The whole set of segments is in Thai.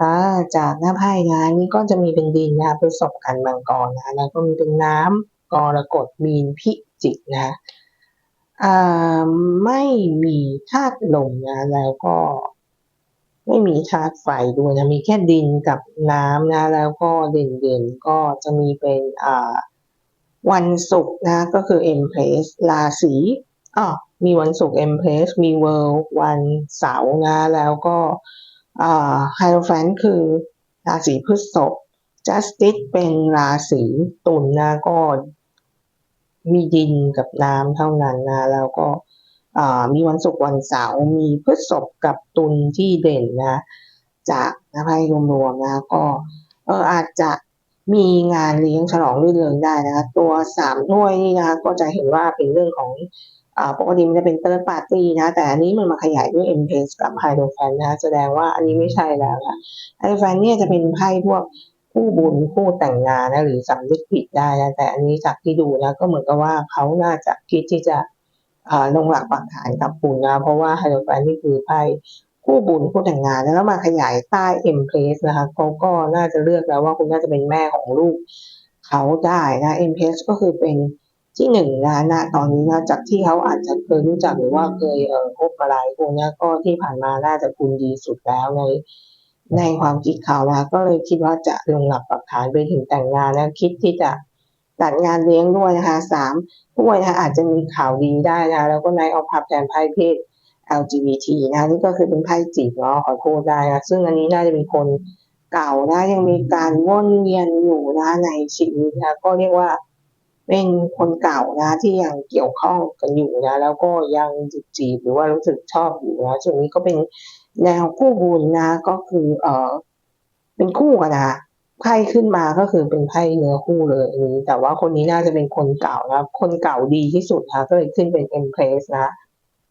อ่าจากหน้าไพ่นะนี่ก็จะมีเป็นดินนะคะพฤษภกันมังกรนะแล้วก็มีเป็นน้ำกรกฎมีนพิจิกนะอ่าไม่มีธาตุลมนะแล้วก็ ไม่มีธาตุไฟด้วยนะมีแค่ดินกับน้ำนะ แล้วก็เด่นๆก็จะมีเป็นอ่าวันศุกร์นะ ก็คือ e m p r e s s ราศีอ๋อมีวันศุกร์ e m p r e s s มี World วันเสาร์นะ แล้วก็ ไฮโ o แฟนคือราศีพฤษภ Justice เป็นราศีตุลนะก็มีดินกับน้ำเท่านั้นนะแล้วก็มีวันศุกร์วันเสาร์มีพฤษภกับตุลที่เด่นนะ จากนะไพ่รวมๆนะ ก็เอออาจจะมีงานเลี้ยงฉลองรื่นเริงได้นะคะ ตัวสามถ้วยนี่นะคะก็จะเห็นว่าเป็นเรื่องของ ปกติมันจะเป็นเติร์ดปาร์ตี้นะ แต่อันนี้มันมาขยายด้วยเอ็มเพสกับไฮโดรแฟนนะแสดงว่าอันนี้ไม่ใช่แล้วนะไฮโดรแฟนเนี่ยจะเป็นไพ่พวกคู่บุญคู่แต่งงานนะหรือสำนึกผิดได้นะแต่อันนี้จากที่ดูนะก็เหมือนกับว่าเขาน่าจะคิดที่จะลงหลักปักฐานกับคุณนะ เพราะว่าไฮโดรแฟนนี่คือไพ่คู่บุญคู่แต่งงานแล้วมาขยายใต้ M place นะคะเขาก็น่าจะเลือกแล้วว่าคุณน่าจะเป็นแม่ของลูกเขาได้นะ M place ก็คือเป็น ที่หนึ่งนะณตอนนี้นะจากที่เขาอาจจะเคยรู้จักหรือว่าเคยเอ่อพบอะไรพวกนี้ก็ที่ผ่านมาน่าจะคุณดีสุดแล้วในในความคิดเขานะก็เลยคิดว่าจะลงหลักปักฐานไปถึงแต่งงานแล้วคิดที่จะจัดงานเลี้ยงด้วยนะคะสามด้วยนะคะอาจจะมีข่าวดีได้นะแล้วก็ในเอาพับแทนไพ่เพศ LGBT นะนี่ก็คือเป็นไพ่จีบเนาะขอโทษได้นะซึ่งอันนี้น่าจะเป็นคนเก่านะยังมีการวนเวียนอยู่นะในชีวิตนะก็เรียกว่า เป็นคนเก่านะที่ยังเกี่ยวข้องกันอยู่นะแล้วก็ยังจีบจีบหรือว่ารู้สึกชอบอยู่นะส่วนนี้ก็เป็นแนวคู่บุญนะ ก็คือเออเป็นคู่กันนะไพ่ขึ้นมาก็คือเป็นไพ่เนื้อคู่เลยอันนี้แต่ว่าคนนี้น่าจะเป็นคนเก่านะคนเก่าดีที่สุดนะก็เลยขึ้นเป็น e m p r e s s นะ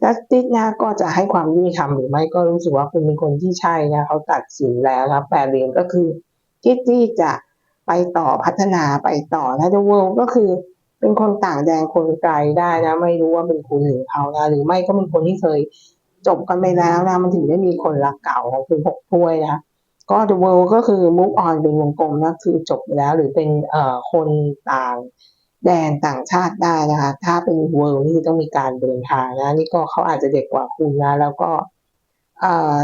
จัสติสนะก็จะให้ความยุติธรรมหรือไม่ก็รู้สึกว่าคุณเป็นคนที่ใช่นะเขาตัดสินแล้วนะแปดเหรียญก็คือคิดที่จะ ไปต่อพัฒนาไปต่อนะเดเวิลก็คือเป็นคนต่างแดนคนไกลได้นะ ไม่รู้ว่าเป็นคุณหรือเขานะหรือไม่ก็เป็นคนที่เคยจบกันไปแล้วนะมันถึงได้มีคนรักเก่าคือหกถ้วยนะก็ the world ก็คือ move on เป็นวงกลมนะคือจบไปแล้วหรือเป็นเอ่อคนต่างแดนต่างชาติได้นะคะ ถ้าเป็นเวิร์นี่ต้องมีการเดินทางนะ นี่ก็เขาอาจจะเด็กกว่าคุณนะ แล้วก็อ่า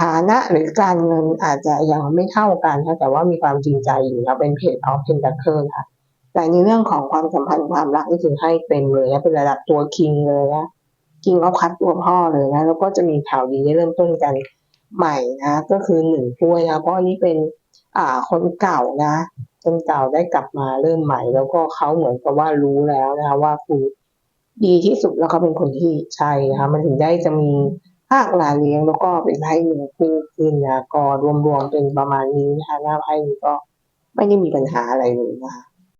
ฐานะหรือการเงินอาจจะยังไม่เท่ากันนะแต่ว่ามีความจริงใจอยู่นะเป็นเพจออฟเพนดัคเคิลค่ะ แต่ในเรื่องของความสัมพันธ์ความรักนี่คือให้เต็มเลยนะเป็นระดับตัวคิงเลยนะคิงเอาคัดตัวพ่อเลยนะแล้วก็จะมีข่าวดีได้เริ่มต้นกันใหม่นะ ก็คือหนึ่งถ้วยนะเพราะอันนี้เป็นอ่าคนเก่านะคนเก่าได้กลับมาเริ่มใหม่ แล้วก็เขาเหมือนกับว่ารู้แล้วนะคะว่าคือดีที่สุดแล้วเขาเป็นคนที่ใช่นะคะมันถึงได้จะมี ภาคลาเลี้ยงแล้วก็เป็นไพ่หนึ่งคือคืนนะก็รวมๆเป็นประมาณนี้นะคะหน้าไพ่นี้ก็ไม่ได้มีปัญหาอะไรเลยนะคะ